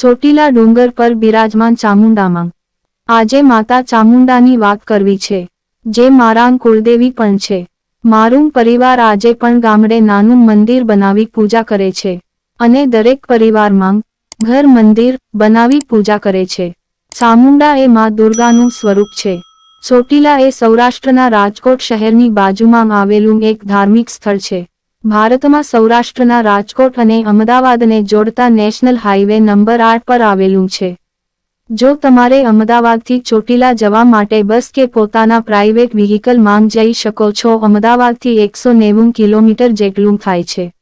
ચોટીલા ડુંગર પર બિરાજમાન ચામુંડામાં. આજે માતા ચામુંડાની વાત કરવી છે, જે મારાંગ કુળદેવી પણ છે. મારું પરિવાર આજે પણ ગામડે નાનું મંદિર બનાવી પૂજા કરે છે, અને દરેક પરિવારમાં ઘર મંદિર બનાવી પૂજા કરે છે. ચામુંડા એ મા દુર્ગાનું સ્વરૂપ છે. ચોટીલા એ સૌરાષ્ટ્રના રાજકોટ શહેરની બાજુમાં આવેલું એક ધાર્મિક સ્થળ છે. ભારતમાં સૌરાષ્ટ્રના રાજકોટ અને અમદાવાદને જોડતા નેશનલ હાઈવે નંબર આઠ પર આવેલું છે. જો તમારે અમદાવાદથી ચોટીલા જવા માટે બસ કે પોતાના પ્રાઇવેટ વ્હીકલ માંગ જઈ શકો છો, અમદાવાદથી એકસો નેવું કિલોમીટર જેટલું થાય છે.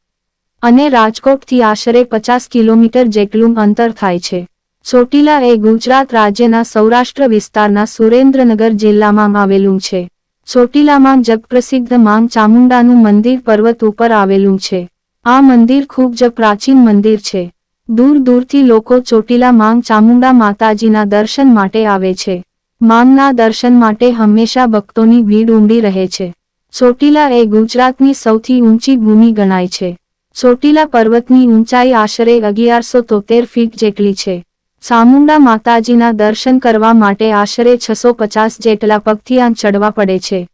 અને રાજકોટથી આશરે પચાસ કિલોમીટર જેટલું અંતર થાય છે. ચોટીલા એ ગુજરાત રાજ્યના સૌરાષ્ટ્ર વિસ્તારના સુરેન્દ્રનગર જિલ્લામાં આવેલું છે. ચોટીલામાં જગપ્રસિદ્ધ માંગ ચામુંડાનું મંદિર પર્વત ઉપર આવેલું છે. આ મંદિર ખૂબ જ પ્રાચીન મંદિર છે. દૂર દૂરથી લોકો ચોટીલા માંગ ચામુંડા માતાજીના દર્શન માટે આવે છે. માંગના દર્શન માટે હંમેશા ભક્તોની ભીડ ઉમડી રહે છે. ચોટીલા એ ગુજરાતની સૌથી ઊંચી ભૂમિ ગણાય છે. ચોટીલા પર્વતની ઊંચાઈ આશરે અગિયારસો તોતેર ફીટ જેટલી છે. ચામુંડા માતાજીના દર્શન કરવા માટે આશરે છસો પચાસ જેટલા પગથિયાં ચડવા પડે છે.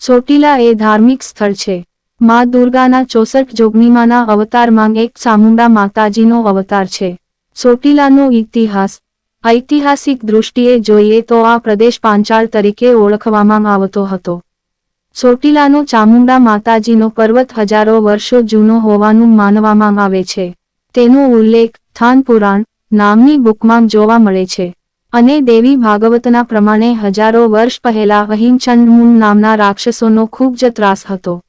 ચોટીલા એ ધાર્મિક સ્થળ છે. મા દુર્ગાના ચોસઠ જોગનીમાના અવતારમાં એક ચામુંડા માતાજીનો અવતાર છે. ચોટીલાનો ઇતિહાસ. ઐતિહાસિક દૃષ્ટિએ જોઈએ તો આ પ્રદેશ પાંચાળ તરીકે ઓળખવામાં આવતો હતો. ચોટીલાનો ચામુંડા માતાજીનો પર્વત હજારો વર્ષો જૂનો હોવાનું માનવામાં આવે છે. તેનો ઉલ્લેખ થાન પુરાણ નામની બુકમાં જોવા મળે છે. અને દેવી ભાગવતના પ્રમાણે હજારો વર્ષ પહેલા અહીં ચંડમૂન નામના રાક્ષસોનો ખૂબ જ ત્રાસ હતો.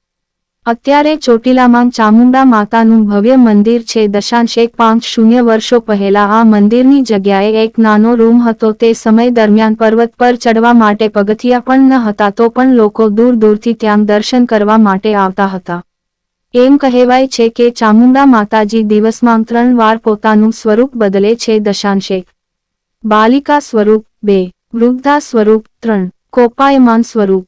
અત્યારે ચોટીલામાં ચામુંડા માતાનું ભવ્ય મંદિર છે. દશાંશ એક પાંચ શૂન્ય વર્ષો પહેલા આ મંદિરની જગ્યાએ એક નાનો રૂમ હતો. તે સમય દરમિયાન પર્વત પર ચડવા માટે પગથિયા પણ ન હતા, તો પણ લોકો દૂર દૂરથી ત્યાં દર્શન કરવા માટે આવતા હતા. એમ કહેવાય છે કે ચામુંડા માતાજી દિવસમાં ત્રણ વાર પોતાનું સ્વરૂપ બદલે છે દશાંશે. બાલિકા સ્વરૂપ બે, વૃદ્ધા સ્વરૂપ ત્રણ, કોપાયમાન સ્વરૂપ